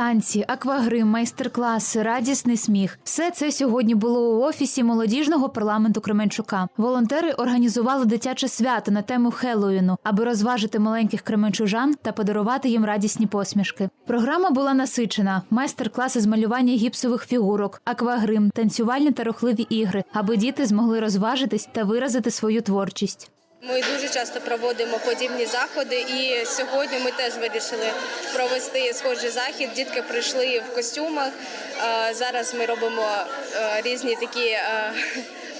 танці, аквагрим, майстер-класи, радісний сміх. Все це сьогодні було у офісі молодіжного парламенту Кременчука. Волонтери організували дитяче свято на тему Хеллоуіну, аби розважити маленьких кременчужан та подарувати їм радісні посмішки. Програма була насичена: майстер-класи з малювання гіпсових фігурок, аквагрим, танцювальні та рухливі ігри, аби діти змогли розважитись та виразити свою творчість. Ми дуже часто проводимо подібні заходи, і сьогодні ми теж вирішили провести схожий захід. Дітки прийшли в костюмах. Е, Зараз ми робимо е, різні такі е,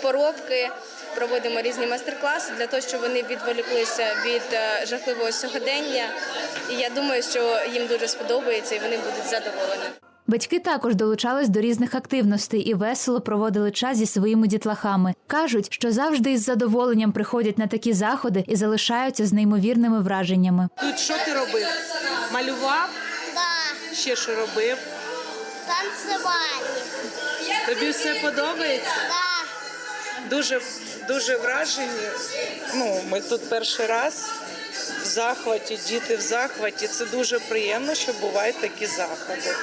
поробки, проводимо різні майстер-класи для того, щоб вони відволіклися від жахливого сьогодення. І я думаю, що їм дуже сподобається і вони будуть задоволені. Батьки також долучались до різних активностей і весело проводили час зі своїми дітлахами. кажуть, що завжди із задоволенням приходять на такі заходи і залишаються з неймовірними враженнями. Тут що ти робив? Малював? Да, Ще що робив? танцювальні. Тобі все подобається? Да. Дуже дуже вражені. Ну, ми тут перший раз в захваті, діти в захваті. Це дуже приємно, що бувають такі заходи.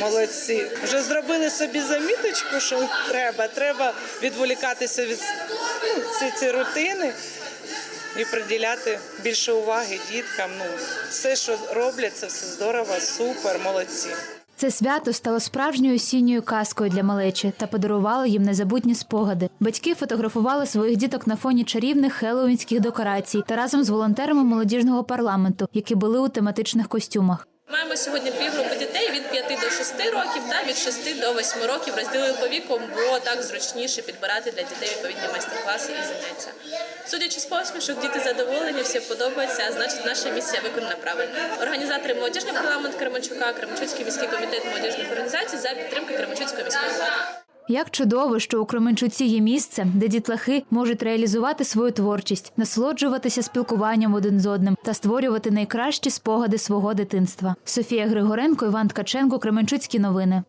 Молодці. Вже зробили собі заміточку, що треба. Треба відволікатися від ну, ці, ці рутини і приділяти більше уваги діткам. Ну, все, що роблять, це все здорово, супер, молодці. Це свято стало справжньою осінньою казкою для малечі та подарувало їм незабутні спогади. Батьки фотографували своїх діток на фоні чарівних хеллоуінських декорацій та разом з волонтерами молодіжного парламенту, які були у тематичних костюмах. Маємо сьогодні дві групи дітей від 5 до 6 років та від 6 до 8 років розділили по віку, бо так зручніше підбирати для дітей відповідні майстер-класи і заняття. Судячи з посмішок, діти задоволені, всім подобається, а значить наша місія виконана правильно. Організатори молодіжний парламент Кременчука, Кременчуцький міський комітет молодіжних організацій за підтримки Кременчуцької міської влади. Як чудово, що у Кременчуці є місце, де дітлахи можуть реалізувати свою творчість, насолоджуватися спілкуванням один з одним та створювати найкращі спогади свого дитинства. Софія Григоренко, Іван Ткаченко, Кременчуцькі новини.